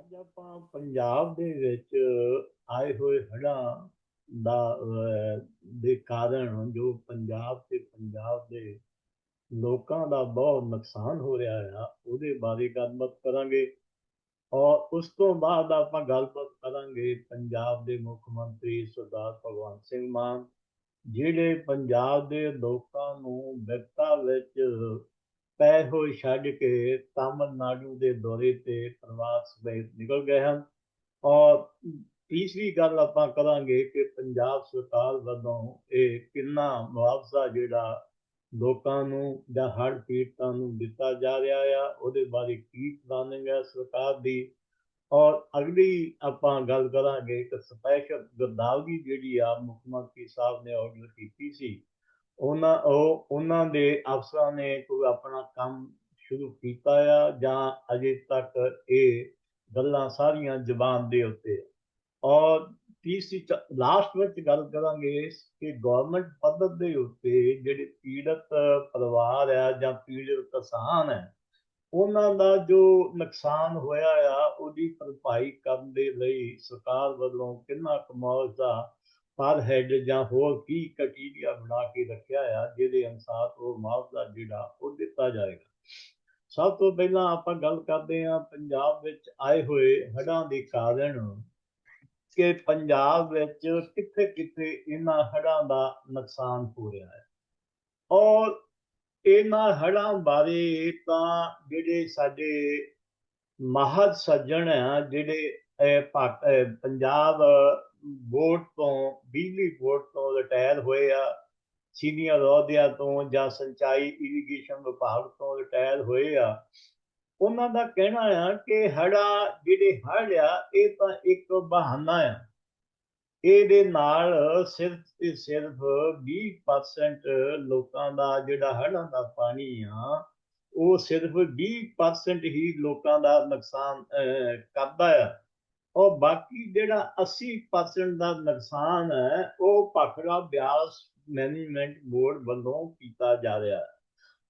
ਅੱਜ ਆਪਾਂ ਪੰਜਾਬ ਦੇ ਵਿੱਚ ਆਏ ਹੋਏ ਹੜ੍ਹਾਂ ਦਾ ਦੇ ਕਾਰਨ ਜੋ ਪੰਜਾਬ ਤੇ ਪੰਜਾਬ ਦੇ ਲੋਕਾਂ ਦਾ ਬਹੁਤ ਨੁਕਸਾਨ ਹੋ ਰਿਹਾ ਆ, ਉਹਦੇ ਬਾਰੇ ਗੱਲਬਾਤ ਕਰਾਂਗੇ। ਔਰ ਉਸ ਤੋਂ ਬਾਅਦ ਆਪਾਂ ਗੱਲਬਾਤ ਕਰਾਂਗੇ ਪੰਜਾਬ ਦੇ ਮੁੱਖ ਮੰਤਰੀ ਸਰਦਾਰ ਭਗਵੰਤ ਸਿੰਘ ਮਾਨ, ਜਿਹੜੇ ਪੰਜਾਬ ਦੇ ਲੋਕਾਂ ਨੂੰ ਵਿਪਤਾ ਵਿੱਚ ਪਏ ਹੋਏ ਛੱਡ ਕੇ ਤਾਮਿਲਨਾਡੂ ਦੇ ਦੌਰੇ ਤੇ ਪ੍ਰਵਾਸ ਸਮੇਤ ਨਿਕਲ ਗਏ ਹਨ। ਔਰ ਤੀਸਰੀ ਗੱਲ ਆਪਾਂ ਕਰਾਂਗੇ ਕਿ ਪੰਜਾਬ ਸਰਕਾਰ ਵੱਲੋਂ ਇਹ ਕਿੰਨਾ ਮੁਆਵਜ਼ਾ ਜਿਹੜਾ ਲੋਕਾਂ ਨੂੰ ਜਾਂ ਹੜ੍ਹ ਪੀੜਤਾਂ ਨੂੰ ਦਿੱਤਾ ਜਾ ਰਿਹਾ ਆ, ਉਹਦੇ ਬਾਰੇ ਕੀ ਪਲਾਨਿੰਗ ਹੈ ਸਰਕਾਰ ਦੀ? ਔਰ ਅਗਲੀ ਆਪਾਂ ਗੱਲ ਕਰਾਂਗੇ ਕਿ ਸਪੈਸ਼ਲ ਗਰਦਾਵਰੀ ਜਿਹੜੀ ਆ ਮੁੱਖ ਮੰਤਰੀ ਸਾਹਿਬ ਨੇ ਆਰਡਰ ਕੀਤੀ ਸੀ ਉਹਨਾਂ, ਉਹ, ਉਹਨਾਂ ਦੇ ਅਫਸਰਾਂ ਨੇ ਕੋਈ ਆਪਣਾ ਕੰਮ ਸ਼ੁਰੂ ਕੀਤਾ ਆ ਜਾਂ ਅਜੇ ਤੱਕ ਇਹ ਗੱਲਾਂ ਸਾਰੀਆਂ ਜ਼ਬਾਨ ਦੇ ਉੱਤੇ ਔਰ ਤੀਸਰੀ ਲਾਸਟ ਵਿੱਚ ਗੱਲ ਕਰਾਂਗੇ ਕਿ ਗਵਰਨਮੈਂਟ ਪੱਧਰ ਦੇ ਉੱਤੇ ਜਿਹੜੇ ਪੀੜਤ ਪਰਿਵਾਰ ਆ ਜਾਂ ਪੀੜਤ ਕਿਸਾਨ ਹੈ ਉਹਨਾਂ ਦਾ ਜੋ ਨੁਕਸਾਨ ਹੋਇਆ ਆ, ਉਹਦੀ ਭਰਪਾਈ ਕਰਨ ਦੇ ਲਈ ਸਰਕਾਰ ਵੱਲੋਂ ਕਿੰਨਾ ਕੁ ਮੁਆਵਜ਼ਾ ਪਰ ਹੈਡ ਜਾਂ ਹੋਰ ਕੀ ਕਟੀਰੀਆ ਬਣਾ ਕੇ ਰੱਖਿਆ ਆ, ਜਿਹਦੇ ਅਨੁਸਾਰ ਉਹ ਮੁਆਵਜ਼ਾ ਜਿਹੜਾ ਉਹ ਦਿੱਤਾ ਜਾਏਗਾ। ਸਭ ਤੋਂ ਪਹਿਲਾਂ ਆਪਾਂ ਗੱਲ ਕਰਦੇ ਹਾਂ ਪੰਜਾਬ ਵਿੱਚ ਆਏ ਹੋਏ ਹੜ੍ਹਾਂ ਦੇ ਕਾਰਨ ਕਿ ਪੰਜਾਬ ਵਿੱਚ ਕਿੱਥੇ ਕਿੱਥੇ ਇਹਨਾਂ ਹੜ੍ਹਾਂ ਦਾ ਨੁਕਸਾਨ ਹੋ ਰਿਹਾ ਹੈ। ਔਰ ਇਹਨਾਂ ਹੜ੍ਹਾਂ ਬਾਰੇ ਤਾਂ ਜਿਹੜੇ ਸਾਡੇ ਮਹਦ ਸੱਜਣ ਆ, ਜਿਹੜੇ ਪੰਜਾਬ ਬੋਰਡ ਤੋਂ ਬਿਜਲੀ ਬੋਰਡ ਤੋਂ ਰਿਟਾਇਰ ਹੋਏ ਆ ਸੀਨੀਅਰ ਅਹੁਦਿਆਂ ਤੋਂ ਜਾਂ ਸਿੰਚਾਈ ਇਰੀਗੇਸ਼ਨ ਵਿਭਾਗ ਤੋਂ ਰਿਟਾਇਰ ਹੋਏ ਆ ਉਹਨਾਂ ਦਾ ਕਹਿਣਾ ਆ ਕਿ ਹੜਾ ਜਿਹੜੇ ਹੜ੍ਹ ਆ ਇਹ ਤਾਂ ਇੱਕ ਬਹਾਨਾ ਆ। ਇਹਦੇ ਨਾਲ ਸਿਰਫ ਤੇ ਸਿਰਫ 20% ਲੋਕਾਂ ਦਾ ਜਿਹੜਾ ਹੜ੍ਹਾਂ ਦਾ ਪਾਣੀ ਆ ਉਹ ਸਿਰਫ 20% ਹੀ ਲੋਕਾਂ ਦਾ ਨੁਕਸਾਨ ਅਹ, ਕਰਦਾ ਆ। ਉਹ ਬਾਕੀ ਜਿਹੜਾ 80% ਦਾ ਨੁਕਸਾਨ ਹੈ, ਉਹ ਭਾਖੜਾ ਬਿਆਸ ਮੈਨੇਜਮੈਂਟ ਬੋਰਡ ਵੱਲੋਂ ਕੀਤਾ ਜਾ ਰਿਹਾ ਹੈ।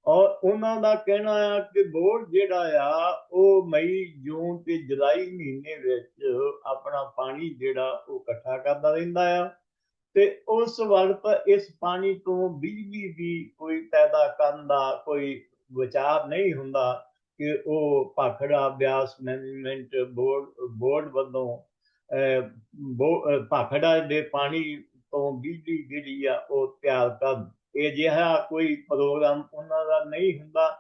ਔਰ ਉਹਨਾਂ ਦਾ ਕਹਿਣਾ ਆ ਕਿ ਬੋਰਡ ਜਿਹੜਾ ਆ, ਉਹ ਮਈ, ਜੂਨ ਤੇ ਜੁਲਾਈ ਮਹੀਨੇ ਵਿੱਚ ਆਪਣਾ ਪਾਣੀ ਜਿਹੜਾ ਉਹ ਇਕੱਠਾ ਕਰਦਾ ਰਹਿੰਦਾ ਆ। ਤੇ ਉਸ ਵਕਤ ਇਸ ਪਾਣੀ ਤੋਂ ਬਿਜਲੀ ਦੀ ਕੋਈ ਪੈਦਾ ਕਰਨ ਦਾ ਕੋਈ ਵਿਚਾਰ ਨਹੀਂ ਹੁੰਦਾ। ਕਿ ਉਹ Bhakra Beas management board board ਵੱਲੋਂ ਬੋ- ਭਾਖੜਾ ਦੇ ਪਾਣੀ ਤੋਂ ਬਿਜਲੀ ਜਿਹੜੀ ਆ ਉਹ ਤਿਆਰ ਕਰਨ। ਇਹ ਜਿਹਾ ਕੋਈ ਪ੍ਰੋਗਰਾਮ ਉਹਨਾਂ ਦਾ ਨਹੀਂ ਹੁੰਦਾ।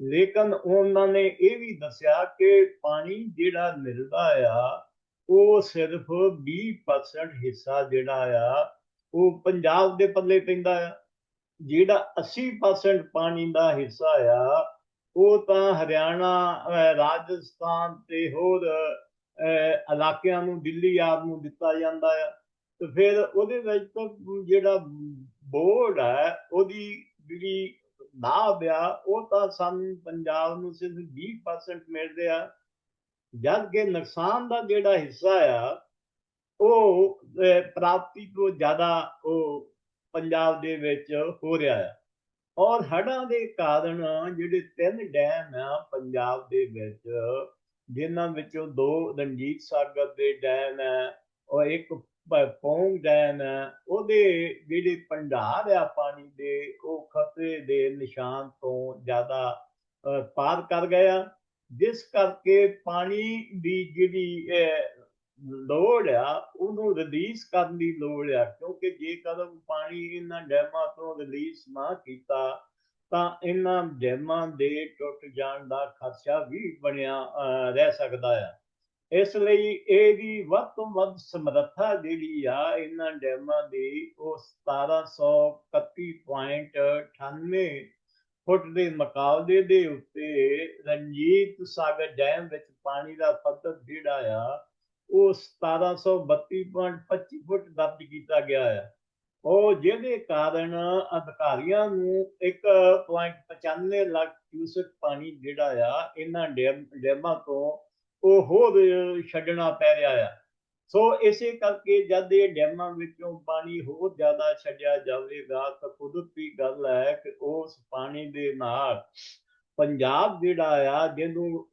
ਲੇਕਿਨ ਉਹਨਾਂ ਨੇ ਇਹ ਵੀ ਦੱਸਿਆ ਕਿ ਪਾਣੀ ਜਿਹੜਾ ਮਿਲਦਾ ਆ, ਉਹ ਸਿਰਫ 20% ਹਿੱਸਾ ਜਿਹੜਾ ਆ, ਉਹ ਪੰਜਾਬ ਦੇ ਪੱਲੇ ਪੈਂਦਾ ਆ। ਜਿਹੜਾ 80% ਪਾਣੀ ਦਾ ਹਿੱਸਾ ਆ ਉਹ ਤਾਂ ਹਰਿਆਣਾ ਰਾਜਸਥਾਨ ਤੇ ਹੋਰ ਇਲਾਕਿਆਂ ਨੂੰ, ਦਿੱਲੀ ਆਦਿ ਨੂੰ ਦਿੱਤਾ ਜਾਂਦਾ ਆ। ਤੇ ਫਿਰ ਉਹਦੇ ਵਿੱਚ ਤਾਂ ਜਿਹੜਾ ਬੋਰਡ ਹੈ, ਉਹਦੀ ਜਿਹੜੀ ਲਾਭ ਆ, ਉਹ ਤਾਂ ਸਾਨੂੰ ਪੰਜਾਬ ਨੂੰ ਸਿਰਫ 20% ਮਿਲਦੇ ਆ। ਜਦ ਕਿ ਨੁਕਸਾਨ ਦਾ ਜਿਹੜਾ ਹਿੱਸਾ ਆ, ਉਹ ਪ੍ਰਾਪਤੀ ਤੋਂ ਜ਼ਿਆਦਾ ਉਹ ਪੰਜਾਬ ਦੇ ਵਿੱਚ ਹੋ ਰਿਹਾ ਆ। ਔਰ ਹੜ੍ਹਾਂ ਦੇ ਕਾਰਨ ਜਿਹੜੇ ਤਿੰਨ ਡੈਮ ਆ ਪੰਜਾਬ ਦੇ ਵਿੱਚ, ਜਿਨ੍ਹਾਂ ਵਿੱਚੋਂ ਦੋ ਰਣਜੀਤ ਸਾਗਰ ਦੇ ਡੈਮ ਹੈ ਔਰ ਇੱਕ ਪੌਂਗ ਡੈਮ ਹੈ ਉਹਦੇ ਜਿਹੜੇ ਭੰਡਾਰ ਆ ਪਾਣੀ ਦੇ, ਉਹ ਖਤਰੇ ਦੇ ਨਿਸ਼ਾਨ ਤੋਂ ਜ਼ਿਆਦਾ ਪਾਰ ਕਰ ਗਿਆ ਜਿਸ ਕਰਕੇ ਪਾਣੀ ਦੀ ਜਿਹੜੀ ਲੋੜ ਆ, ਉਹਨੂੰ ਰਿਲੀਜ਼ ਕਰਨ ਦੀ ਲੋੜ ਆ, ਕਿਉਂਕਿ ਜੇਕਰ ਪਾਣੀ ਇਹਨਾਂ ਡੈਮਾਂ ਤੋਂ ਰਿਲੀਜ਼ ਨਾ ਕੀਤਾ, ਤਾਂ ਇਹਨਾਂ ਡੈਮਾਂ ਦੇ ਟੁੱਟ ਜਾਣ ਦਾ ਖਦਸ਼ਾ ਵੀ ਬਣਿਆ ਰਹਿ ਸਕਦਾ ਆ। ਇਸ ਲਈ ਇਹਦੀ ਵੱਧ ਤੋਂ ਵੱਧ ਸਮਰੱਥਾ ਜਿਹੜੀ ਆ, ਇਹਨਾਂ ਡੈਮਾਂ ਦੀ, ਉਹ 1731.98 ਫੁੱਟ ਦੇ ਮੁਕਾਬਲੇ ਦੇ ਉੱਤੇ ਰਣਜੀਤ ਸਾਗਰ ਡੈਮ ਵਿੱਚ ਪਾਣੀ ਦਾ ਪੱਧਰ ਜਿਹੜਾ ਆ ਉਹ 1732.25 ਫੁੱਟ ਦਰਜ ਕੀਤਾ ਗਿਆ ਹੈ। ਉਹ ਜਿਹਦੇ ਕਾਰਨ ਅਧਿਕਾਰੀਆਂ ਨੂੰ 1.95 ਲੱਖ ਕਿਊਸਕ ਪਾਣੀ ਜਿਹੜਾ ਆ, ਇਹਨਾਂ ਡੈਮ, ਡੈਮਾਂ ਤੋਂ ਉਹ ਹੋਰ ਛੱਡਣਾ ਪੈ ਰਿਹਾ ਆ। ਸੋ ਇਸੇ ਕਰਕੇ ਜਦ ਇਹ ਡੈਮਾਂ ਵਿੱਚੋਂ ਪਾਣੀ ਹੋਰ ਜ਼ਿਆਦਾ ਛੱਡਿਆ ਜਾਵੇਗਾ, ਤਾਂ ਕੁਦਰਤੀ ਗੱਲ ਹੈ ਕਿ ਉਸ ਪਾਣੀ ਦੇ ਨਾਲ ਪੰਜਾਬ ਜਿਹੜਾ ਆ, ਜਿਹਨੂੰ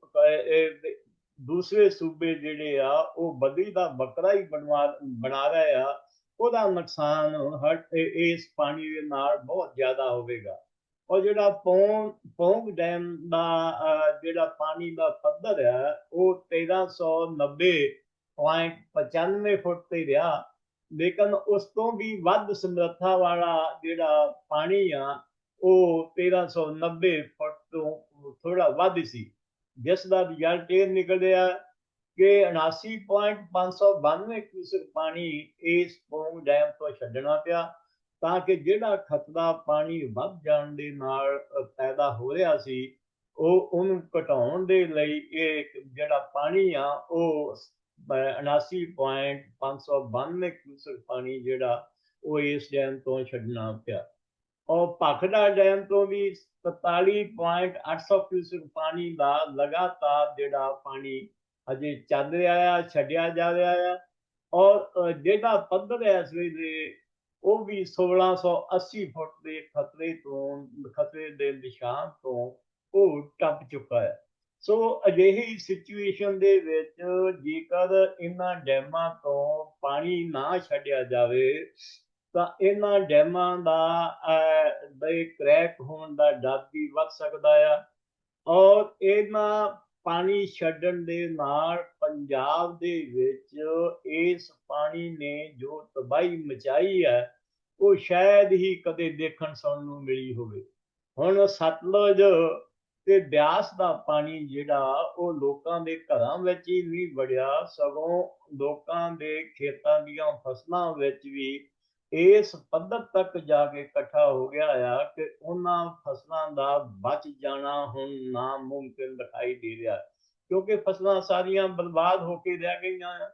ਦੂਸਰੇ ਸੂਬੇ ਜਿਹੜੇ ਆ, ਉਹ ਬਦਲੀ ਦਾ ਬੱਕਰਾ ਹੀ ਬਣਵਾ, ਬਣਾ ਰਹੇ ਆ, ਉਹਦਾ ਨੁਕਸਾਨ ਹਰ ਇਸ ਪਾਣੀ ਦੇ ਨਾਲ ਬਹੁਤ ਜ਼ਿਆਦਾ ਹੋਵੇਗਾ। ਔਰ ਜਿਹੜਾ ਪੌਂ, ਪੌਂਗ ਡੈਮ ਦਾ ਜਿਹੜਾ ਪਾਣੀ ਦਾ ਪੱਧਰ ਹੈ ਉਹ 1390.95 ਫੁੱਟ ਤੇ ਰਿਹਾ। ਲੇਕਿਨ ਉਸ ਤੋਂ ਵੀ ਵੱਧ ਸਮਰੱਥਾ ਵਾਲਾ ਜਿਹੜਾ ਪਾਣੀ ਆ, ਉਹ 1390 ਫੁੱਟ ਤੋਂ ਥੋੜਾ ਵੱਧ ਸੀ। ਜਿਸ ਦਾ ਰਿਜ਼ਲਟ ਇਹ ਨਿਕਲਿਆ ਕਿ 79.592 ਕਿਊਸਕ ਪਾਣੀ ਇਸ ਪੌਂਗ ਡੈਮ ਤੋਂ ਛੱਡਣਾ ਪਿਆ ਤਾਂ ਕਿ ਜਿਹੜਾ ਖਤਰਾ ਪਾਣੀ ਵੱਧ ਜਾਣ ਦੇ ਨਾਲ ਪੈਦਾ ਹੋ ਰਿਹਾ ਸੀ, ਉਹ ਉਹਨੂੰ ਘਟਾਉਣ ਦੇ ਲਈ ਇਹ ਜਿਹੜਾ ਪਾਣੀ ਆ, ਉਹ 79.592 ਕਿਊਸਕ ਪਾਣੀ ਜਿਹੜਾ ਉਹ ਇਸ ਡੈਮ ਤੋਂ ਛੱਡਣਾ ਪਿਆ। ਔਰ ਭਾਖੜਾ ਡੈਮ ਤੋਂ ਵੀ 47.800 ਕਿਊਸਕ ਪਾਣੀ ਦਾ ਲਗਾਤਾਰ ਜਿਹੜਾ ਪਾਣੀ ਅਜੇ ਚੱਲ ਰਿਹਾ ਆ ਛੱਡਿਆ ਜਾ ਰਿਹਾ ਆ ਔਰ ਜਿਹੜਾ ਪੱਧਰ ਹੈ ਇਸ ਵੇਲੇ ਉਹ ਵੀ 1680 ਫੁੱਟ ਦੇ ਖਤਰੇ ਤੋਂ ਖਤਰੇ ਦੇ ਨਿਸ਼ਾਨ ਤੋਂ ਉਹ ਟੱਪ ਚੁੱਕਾ ਹੈ ਸੋ ਅਜਿਹੀ ਸਿਚੁਏਸ਼ਨ ਦੇ ਵਿੱਚ ਜੇਕਰ ਇਹਨਾਂ ਡੈਮਾਂ ਤੋਂ ਪਾਣੀ ਨਾ ਛੱਡਿਆ ਜਾਵੇ ਤਾਂ ਇਹਨਾਂ ਡੈਮਾਂ ਦਾ ਅਹ, ਕ੍ਰੈਕ ਹੋਣ ਦਾ ਡਰ ਵੀ ਵੱਧ ਸਕਦਾ ਆ। ਔਰ ਇਹਨਾਂ ਪਾਣੀ ਛੱਡਣ ਦੇ ਨਾਲ ਪੰਜਾਬ ਦੇ ਵਿੱਚ ਇਸ ਪਾਣੀ ਨੇ ਜੋ ਤਬਾਹੀ ਮਚਾਈ ਹੈ ਉਹ ਸ਼ਾਇਦ ਹੀ ਕਦੇ ਦੇਖਣ ਸੁਣਨ ਨੂੰ ਮਿਲੀ ਹੋਵੇ। ਹੁਣ ਸਤਲੁਜ ਤੇ ਬਿਆਸ ਦਾ ਪਾਣੀ ਜਿਹੜਾ ਉਹ ਲੋਕਾਂ ਦੇ ਘਰਾਂ ਵਿੱਚ ਹੀ ਨਹੀਂ ਵੜਿਆ। ਸਗੋਂ ਲੋਕਾਂ ਦੇ ਖੇਤਾਂ ਦੀਆਂ ਫਸਲਾਂ ਵਿੱਚ ਵੀ ਇਸ ਪੱਧਰ ਤੱਕ ਜਾ ਕੇ ਇਕੱਠਾ ਹੋ ਗਿਆ ਆ ਕਿ ਉਹਨਾਂ ਫਸਲਾਂ ਦਾ ਬਚ ਜਾਣਾ ਹੁਣ ਨਾਮੁਮਕਿਨ ਦਿਖਾਈ ਦੇ ਰਿਹਾ। ਕਿਉਂਕਿ ਫਸਲਾਂ ਸਾਰੀਆਂ ਬਰਬਾਦ ਹੋ ਕੇ ਰਹਿ ਗਈਆਂ ਆ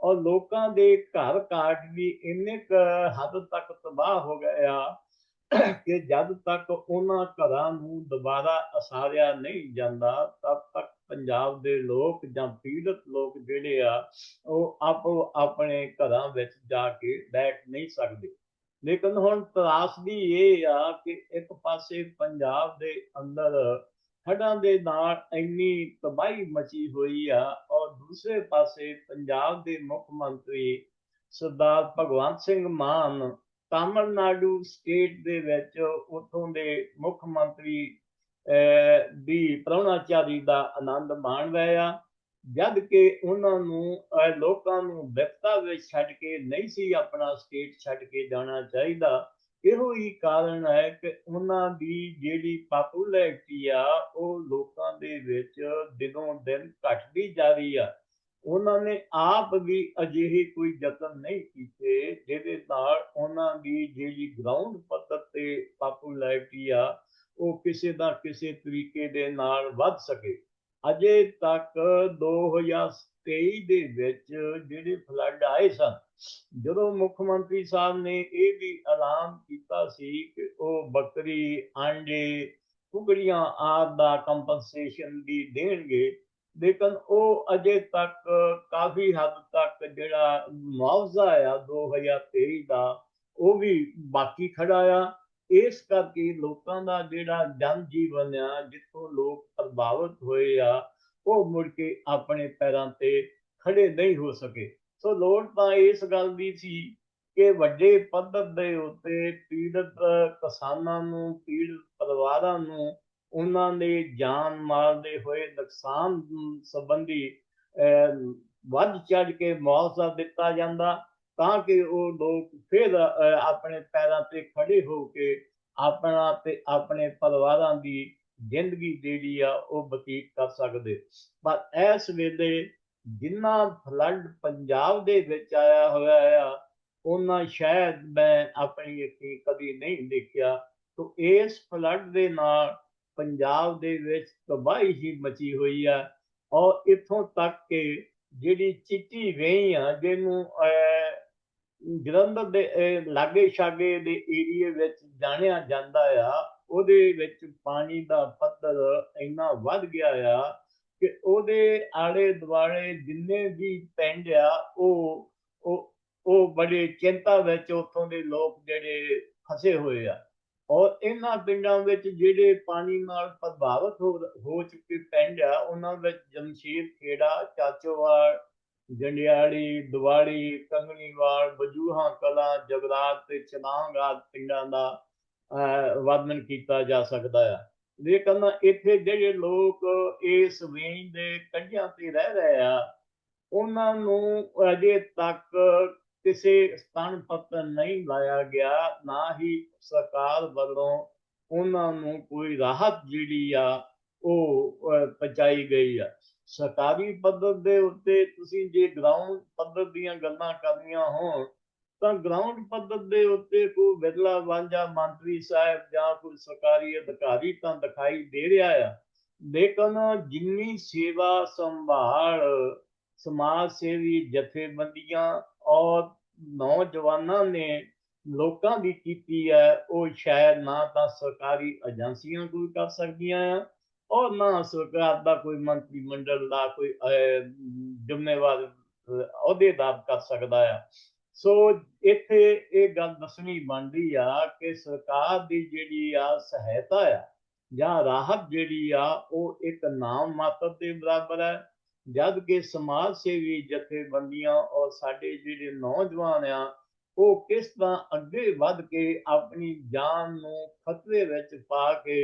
ਔਰ ਲੋਕਾਂ ਦੇ ਘਰ ਕਾਟ ਵੀ ਇੰਨੇ ਕੁ ਹੱਦ ਤੱਕ ਤਬਾਹ ਹੋ ਗਏ ਆ ਕਿ ਜਦ ਤੱਕ ਉਹਨਾਂ ਘਰਾਂ ਨੂੰ ਦੁਬਾਰਾ ਅਸਾਰਿਆ ਨਹੀਂ ਜਾਂਦਾ, ਤਦ ਤੱਕ ਪੰਜਾਬ ਦੇ ਲੋਕ ਜਾਂ ਪੀੜਤ ਲੋਕ ਜਿਹੜੇ ਆ, ਉਹ ਆਪੋ ਆਪਣੇ ਘਰਾਂ ਵਿੱਚ ਜਾ ਕੇ ਬੈਠ ਨਹੀਂ ਸਕਦੇ। ਲੇਕਿਨ ਹੁਣ ਤਰਾਸਦੀ ਇਹ ਆ ਕਿ ਇੱਕ ਪਾਸੇ ਪੰਜਾਬ ਦੇ ਅੰਦਰ ਹੜ੍ਹਾਂ ਦੇ ਨਾਲ ਇੰਨੀ ਤਬਾਹੀ ਮਚੀ ਹੋਈ ਆ ਔਰ ਦੂਸਰੇ ਪਾਸੇ ਪੰਜਾਬ ਦੇ ਮੁੱਖ ਮੰਤਰੀ ਸਰਦਾਰ ਭਗਵੰਤ ਸਿੰਘ ਮਾਨ ਤਾਮਿਲਨਾਡੂ ਸਟੇਟ ਦੇ ਵਿੱਚ ਉੱਥੋਂ ਦੇ ਮੁੱਖ ਮੰਤਰੀ ਦੀ ਪ੍ਰਾਹੁਣਾਚਾਰੀ ਦਾ ਆਨੰਦ ਮਾਣ ਰਹੇ ਆ। ਜਦ ਕਿ ਉਹਨਾਂ ਨੂੰ ਲੋਕਾਂ ਨੂੰ ਵਿਪਤਾ ਵਿੱਚ ਛੱਡ ਕੇ ਨਹੀਂ ਸੀ ਆਪਣਾ ਸਟੇਟ ਛੱਡ ਕੇ ਜਾਣਾ ਚਾਹੀਦਾ। ਇਹੋ ਹੀ ਕਾਰਨ ਹੈ ਕਿ ਉਹਨਾਂ ਦੀ ਜਿਹੜੀ ਪਾਪੂਲੈਰਿਟੀ ਆ, ਉਹ ਲੋਕਾਂ ਦੇ ਵਿੱਚ ਦਿਨੋਂ ਦਿਨ ਘਟਦੀ ਜਾ ਰਹੀ ਆ। ਉਹਨਾਂ ਨੇ ਆਪ ਵੀ ਅਜਿਹੇ ਕੋਈ ਯਤਨ ਨਹੀਂ ਕੀਤੇ, ਜਿਹਦੇ ਨਾਲ ਉਹਨਾਂ ਦੀ ਜਿਹੜੀ ਗਰਾਊਂਡ ਪੱਧਰ ਤੇ ਪਾਪੂਲੈਰਿਟੀ ਆ ਉਹ ਕਿਸੇ ਨਾ ਕਿਸੇ ਤਰੀਕੇ ਦੇ ਨਾਲ ਵੱਧ ਸਕੇ। ਅਜੇ ਤੱਕ 2023 ਦੇ ਵਿੱਚ ਜਿਹੜੇ ਫਲੱਡ ਆਏ ਸਨ, ਜਦੋਂ ਮੁੱਖ ਮੰਤਰੀ ਸਾਹਿਬ ਨੇ ਇਹ ਵੀ ਐਲਾਨ ਕੀਤਾ ਸੀ ਕਿ ਉਹ ਬੱਕਰੀ ਆਂਡੇ ਕੁਕੜੀਆਂ ਆਦਿ ਦਾ ਕੰਪਨਸੇਸ਼ਨ ਵੀ ਦੇਣਗੇ, ਲੇਕਿਨ ਉਹ ਅਜੇ ਤੱਕ ਕਾਫੀ ਹੱਦ ਤੱਕ ਜਿਹੜਾ ਮੁਆਵਜ਼ਾ ਆ 2023 ਦਾ, ਉਹ ਵੀ ਬਾਕੀ ਖੜਾ ਆ। ਇਸ ਕਰਕੇ ਲੋਕਾਂ ਦਾ ਜਿਹੜਾ ਜਨ ਜੀਵਨ ਆ ਜਿੱਥੋਂ ਲੋਕ ਪ੍ਰਭਾਵਿਤ ਹੋਏ ਆ ਉਹ ਮੁੜ ਕੇ ਆਪਣੇ ਪੈਰਾਂ ਤੇ ਖੜੇ ਨਹੀਂ ਹੋ ਸਕੇ। ਸੋ ਲੋੜ ਤਾਂ ਇਸ ਗੱਲ ਦੀ ਸੀ ਕਿ ਵੱਡੇ ਪੱਧਰ ਦੇ ਉੱਤੇ ਪੀੜਤ ਕਿਸਾਨਾਂ ਨੂੰ ਪੀੜਤ ਪਰਿਵਾਰਾਂ ਨੂੰ ਉਹਨਾਂ ਦੇ ਜਾਨ ਮਾਲ ਦੇ ਹੋਏ ਨੁਕਸਾਨ ਸੰਬੰਧੀ ਅਹ, ਵੱਧ ਚੜ ਕੇ ਮੁਆਵਜ਼ਾ ਦਿੱਤਾ ਜਾਂਦਾ। ਤਾਂ ਕਿ ਉਹ ਲੋਕ ਫਿਰ ਆਪਣੇ ਪੈਰਾਂ ਤੇ ਖੜੇ ਹੋ ਕੇ ਆਪਣਾ ਤੇ ਆਪਣੇ ਪਰਿਵਾਰਾਂ ਦੀ ਜ਼ਿੰਦਗੀ ਜਿਹੜੀ ਆ, ਉਹ ਬਤੀਤ ਕਰ ਸਕਦੇ। ਪਰ ਇਸ ਵੇਲੇ ਜਿੰਨਾ ਫਲੱਡ ਪੰਜਾਬ ਦੇ ਵਿੱਚ ਆਇਆ ਹੋਇਆ ਆ, ਉਹਨਾਂ ਸ਼ਾਇਦ ਮੈਂ ਆਪਣੀ ਅੱਖੀਂ ਕਦੀ ਨਹੀਂ ਦੇਖਿਆ। ਤੋ ਇਸ ਫਲੱਡ ਦੇ ਨਾਲ ਪੰਜਾਬ ਦੇ ਵਿੱਚ ਤਬਾਹੀ ਹੀ ਮਚੀ ਹੋਈ ਆ। ਔਰ ਇੱਥੋਂ ਤੱਕ ਕਿ ਜਿਹੜੀ ਚਿੱਟੀ ਵੇਈ ਆ, ਜਿਹਨੂੰ ਜਲੰਧਰ ਦੇ ਲਾਗੇ ਛਾਗੇ ਦੇ ਏਰੀਏ ਵਿੱਚ ਜਾਣਿਆ ਜਾਂਦਾ ਆ, ਉਹਦੇ ਵਿੱਚ ਪਾਣੀ ਦਾ ਪੱਧਰ ਇੰਨਾ ਵੱਧ ਗਿਆ ਆ ਕਿ ਉਹਦੇ ਆਲੇ ਦੁਆਲੇ ਜਿੰਨੇ ਵੀ ਪਿੰਡ ਆ, ਉਹ ਉਹ ਉਹ ਬੜੇ ਚਿੰਤਾ ਵਿੱਚ ਉੱਥੋਂ ਦੇ ਲੋਕ ਜਿਹੜੇ ਫਸੇ ਹੋਏ ਆ। ਔਰ ਇਹਨਾਂ ਪਿੰਡਾਂ ਵਿੱਚ ਜਿਹੜੇ ਪਾਣੀ ਨਾਲ ਪ੍ਰਭਾਵਿਤ ਹੋ ਹੋ ਚੁੱਕੇ ਪਿੰਡ ਆ, ਉਹਨਾਂ ਵਿੱਚ ਜਮਸ਼ੀਰ ਖੇੜਾ, ਚਾਚੋਵਾਲ ਜੰਡਿਆੜੀ ਦੁਆੜੀ ਕੰਗਣੀਵਾਲ ਬਜੂਹਾ ਕਲਾਂ ਜਗਰਾਤ ਤੇ ਚਨਾਂਗਾ ਪਿੰਡਾਂ ਦਾ ਅਹ, ਵਰਣਨ ਕੀਤਾ ਜਾ ਸਕਦਾ ਆ। ਲੇਕਿਨ ਇੱਥੇ ਜਿਹੜੇ ਲੋਕ ਇਸ ਵੇਂਜ ਦੇ ਕੰਢਿਆਂ ਤੇ ਰਹਿ ਰਹੇ ਆ ਉਹਨਾਂ ਨੂੰ ਅਜੇ ਤੱਕ ਕਿਸੇ ਸਥਾਨ ਪੱਤਰ ਨਹੀਂ ਲਾਇਆ ਗਿਆ ਨਾ ਹੀ ਸਰਕਾਰ ਵੱਲੋਂ ਉਹਨਾਂ ਨੂੰ ਕੋਈ ਰਾਹਤ ਜਿਹੜੀ ਆ ਉਹ ਪਹੁੰਚਾਈ ਗਈ ਆ। ਸਰਕਾਰੀ ਪੱਧਰ ਦੇ ਉੱਤੇ ਤੁਸੀਂ ਜੇ ਗਰਾਊਂਡ ਪੱਧਰ ਦੀਆਂ ਗੱਲਾਂ ਕਰਨੀਆਂ ਹੋਣ, ਤਾਂ ਗਰਾਊਂਡ ਪੱਧਰ ਦੇ ਉੱਤੇ ਕੋਈ ਵਿਰਲਾ ਵਾਂਝਾ ਮੰਤਰੀ ਸਾਹਿਬ ਜਾਂ ਕੋਈ ਸਰਕਾਰੀ ਅਧਿਕਾਰੀ ਤਾਂ ਦਿਖਾਈ ਦੇ ਰਿਹਾ ਆ। ਲੇਕਿਨ ਜਿੰਨੀ ਸੇਵਾ ਸੰਭਾਲ, ਸਮਾਜ ਸੇਵੀ ਜਥੇਬੰਦੀਆਂ ਔਰ ਨੌਜਵਾਨਾਂ ਨੇ ਲੋਕਾਂ ਦੀ ਕੀਤੀ ਹੈ, ਉਹ ਸ਼ਾਇਦ ਨਾ ਤਾਂ ਸਰਕਾਰੀ ਏਜੰਸੀਆਂ ਕੋਈ ਕਰ ਸਕਦੀਆਂ ਆ ਔਰ ਨਾ ਸਰਕਾਰ ਦਾ ਕੋਈ ਮੰਤਰੀ ਮੰਡਲ ਦਾ ਕੋਈ ਜ਼ਿੰਮੇਵਾਰ ਅਹੁਦੇਦਾਰ ਕਰ ਸਕਦਾ ਆ ਸੋ ਇੱਥੇ ਇਹ ਗੱਲ ਦੱਸਣੀ ਬਣਦੀ ਆ ਕਿ ਸਰਕਾਰ ਦੀ ਜਿਹੜੀ ਆ ਸਹਾਇਤਾ ਆ ਜਾਂ ਰਾਹਤ ਜਿਹੜੀ ਆ ਉਹ ਇੱਕ ਨਾਮ ਮਾਤਰ ਦੇ ਬਰਾਬਰ ਹੈ ਜਦ ਕਿ ਸਮਾਜ ਸੇਵੀ ਜਥੇਬੰਦੀਆਂ ਔਰ ਸਾਡੇ ਜਿਹੜੇ ਨੌਜਵਾਨ ਆ ਉਹ ਕਿਸ ਤਰ੍ਹਾਂ ਅੱਗੇ ਵੱਧ ਕੇ ਆਪਣੀ ਜਾਨ ਨੂੰ ਖਤਰੇ ਵਿੱਚ ਪਾ ਕੇ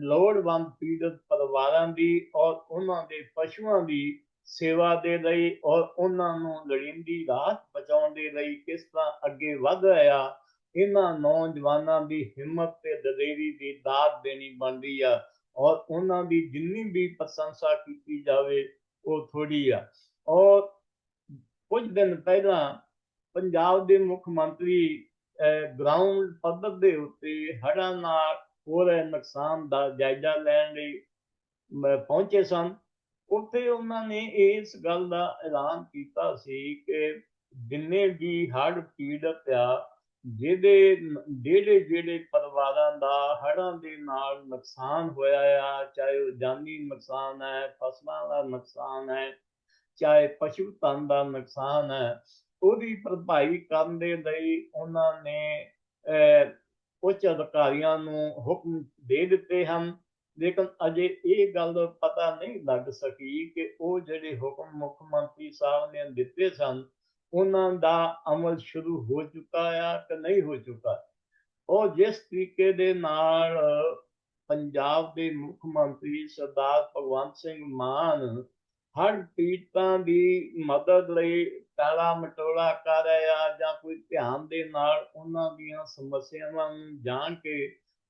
ਲੋੜਵੰਦ ਪੀੜਤ ਪਰਿਵਾਰਾਂ ਦੀ ਔਰ ਉਹਨਾਂ ਦੇ ਪਸ਼ੂਆਂ ਦੀ ਸੇਵਾ ਦੇ ਲਈ ਔਰ ਉਹਨਾਂ ਨੂੰ ਲੋੜੀਂਦੀ ਰਾਹਤ ਪਹੁੰਚਾਉਣ ਦੇ ਲਈ ਕਿਸ ਤਰ੍ਹਾਂ ਅੱਗੇ ਵਧ ਰਿਹਾ, ਇਹਨਾਂ ਨੌਜਵਾਨਾਂ ਦੀ ਹਿੰਮਤ ਤੇ ਦਲੇਰੀ ਦੀ ਦਾਤ ਦੇਣੀ ਬਣਦੀ ਆ ਔਰ ਉਹਨਾਂ ਦੀ ਜਿੰਨੀ ਵੀ ਪ੍ਰਸ਼ੰਸਾ ਕੀਤੀ ਜਾਵੇ, ਉਹ ਥੋੜੀ ਆ। ਔਰ ਕੁਝ ਦਿਨ ਪਹਿਲਾਂ ਪੰਜਾਬ ਦੇ ਮੁੱਖ ਮੰਤਰੀ ਗਰਾਊਂਡ ਪੱਧਰ ਦੇ ਉੱਤੇ ਹੜ੍ਹਾਂ ਨਾਲ ਹੋ ਰਹੇ ਨੁਕਸਾਨ ਦਾ ਜਾਇਜ਼ਾ ਲੈਣ ਲਈ ਪਹੁੰਚੇ ਸਨ। ਉੱਥੇ ਉਹਨਾਂ ਨੇ ਇਸ ਗੱਲ ਦਾ ਐਲਾਨ ਕੀਤਾ ਸੀ ਕਿ ਜਿੰਨੇ ਵੀ ਹੜ੍ਹ ਪੀੜਤ ਆ ਜਿਹਦੇ ਜਿਹੜੇ ਜਿਹੜੇ ਪਰਿਵਾਰਾਂ ਦਾ ਹੜ੍ਹਾਂ ਦੇ ਨਾਲ ਨੁਕਸਾਨ ਹੋਇਆ ਆ ਚਾਹੇ ਉਹ ਜਾਨੀ ਨੁਕਸਾਨ ਹੈ ਫਸਲਾਂ ਦਾ ਨੁਕਸਾਨ ਹੈ ਚਾਹੇ ਪਸ਼ੂ ਧਨ ਦਾ ਨੁਕਸਾਨ ਹੈ ਉਹਦੀ ਭਰਪਾਈ ਕਰਨ ਦੇ ਲਈ ਉਹਨਾਂ ਨੇ ਅਹ, ਉੱਚ ਅਧਿਕਾਰੀਆਂ ਨੂੰ ਹੁਕਮ ਦੇ ਦਿੱਤੇ ਹਨ। ਲੇਕਿਨ ਅਜੇ ਇਹ ਗੱਲ ਪਤਾ ਨਹੀਂ ਲੱਗ ਸਕੀ ਕਿ ਉਹ ਜਿਹੜੇ ਹੁਕਮ ਮੁੱਖ ਮੰਤਰੀ ਸਾਹਿਬ ਨੇ ਦਿੱਤੇ ਸਨ, ਉਹਨਾਂ ਦਾ ਅਮਲ ਸ਼ੁਰੂ ਹੋ ਚੁੱਕਾ ਆ ਕਿ ਨਹੀਂ ਹੋ ਚੁੱਕਾ? ਉਹ ਜਿਸ ਤਰੀਕੇ ਦੇ ਨਾਲ ਪੰਜਾਬ ਦੇ ਮੁੱਖ ਮੰਤਰੀ ਸਰਦਾਰ ਭਗਵੰਤ ਸਿੰਘ ਮਾਨ ਹਰ ਪੀੜਤਾਂ ਦੀ ਮਦਦ ਲਈ ਟਾਲਾ ਮਟੋਲਾ ਕਰ ਰਿਹਾ ਜਾਂ ਕੋਈ ਧਿਆਨ ਦੇ ਨਾਲ ਉਹਨਾਂ ਦੀਆਂ ਸਮੱਸਿਆਵਾਂ ਨੂੰ ਜਾਣ ਕੇ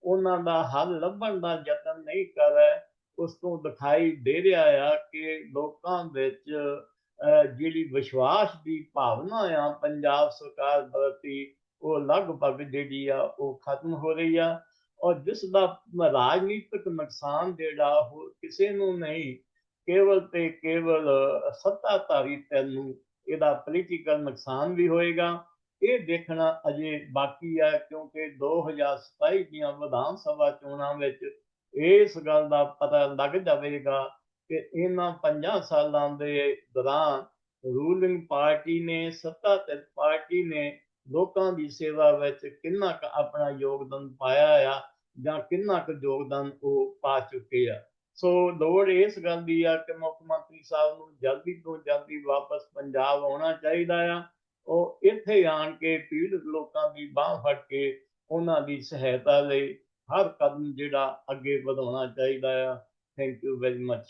ਉਹਨਾਂ ਦਾ ਹੱਲ ਲੱਭਣ ਦਾ ਯਤਨ ਨਹੀਂ ਕਰ ਰਿਹਾ, ਉਸ ਤੋਂ ਦਿਖਾਈ ਦੇ ਰਿਹਾ ਆ ਕਿ ਲੋਕਾਂ ਵਿੱਚ ਜਿਹੜੀ ਵਿਸ਼ਵਾਸ ਦੀ ਭਾਵਨਾ ਆ ਪੰਜਾਬ ਸਰਕਾਰ ਪ੍ਰਤੀ, ਉਹ ਲਗਭਗ ਜਿਹੜੀ ਆ ਉਹ ਖਤਮ ਹੋ ਰਹੀ ਆ। ਔਰ ਜਿਸ ਦਾ ਰਾਜਨੀਤਿਕ ਨੁਕਸਾਨ ਜਿਹੜਾ ਉਹ ਕਿਸੇ ਨੂੰ ਨਹੀਂ ਕੇਵਲ ਤੇ ਕੇਵਲ ਸੱਤਾਧਾਰੀ ਧਿਰ ਨੂੰ ਇਹਦਾ ਪੋਲੀਟੀਕਲ ਨੁਕਸਾਨ ਵੀ ਹੋਏਗਾ। ਇਹ ਦੇਖਣਾ ਅਜੇ ਬਾਕੀ ਆ, ਕਿਉਂਕਿ 2027 ਦੀਆਂ ਵਿਧਾਨ ਸਭਾ ਚੋਣਾਂ ਵਿੱਚ ਇਸ ਗੱਲ ਦਾ ਪਤਾ ਲੱਗ ਜਾਵੇਗਾ ਕਿ ਇਹਨਾਂ 50 ਸਾਲਾਂ ਦੇ ਦੌਰਾਨ ਰੂਲਿੰਗ ਪਾਰਟੀ ਨੇ ਸੱਤਾ ਸੱਤਾਧਾਰ ਪਾਰਟੀ ਨੇ ਲੋਕਾਂ ਦੀ ਸੇਵਾ ਵਿੱਚ ਕਿੰਨਾ ਕੁ ਆਪਣਾ ਯੋਗਦਾਨ ਪਾਇਆ ਆ ਜਾਂ ਕਿੰਨਾ ਕੁ ਯੋਗਦਾਨ ਉਹ ਪਾ ਚੁੱਕੇ ਆ। ਸੋ ਲੋੜ ਇਸ ਗੱਲ ਦੀ ਆ ਕਿ ਮੁੱਖ ਮੰਤਰੀ ਸਾਹਿਬ ਨੂੰ ਜਲਦੀ ਤੋਂ ਜਲਦੀ ਵਾਪਸ ਪੰਜਾਬ ਆਉਣਾ ਚਾਹੀਦਾ ਆ। ਉਹ ਇੱਥੇ ਆਣ ਕੇ ਪੀੜਤ ਲੋਕਾਂ ਦੀ ਬਾਹ ਫੜ ਕੇ ਉਹਨਾਂ ਦੀ ਸਹਾਇਤਾ ਲਈ ਹਰ ਕਦਮ ਜਿਹੜਾ ਅੱਗੇ ਵਧਾਉਣਾ ਚਾਹੀਦਾ ਆ। Thank you very much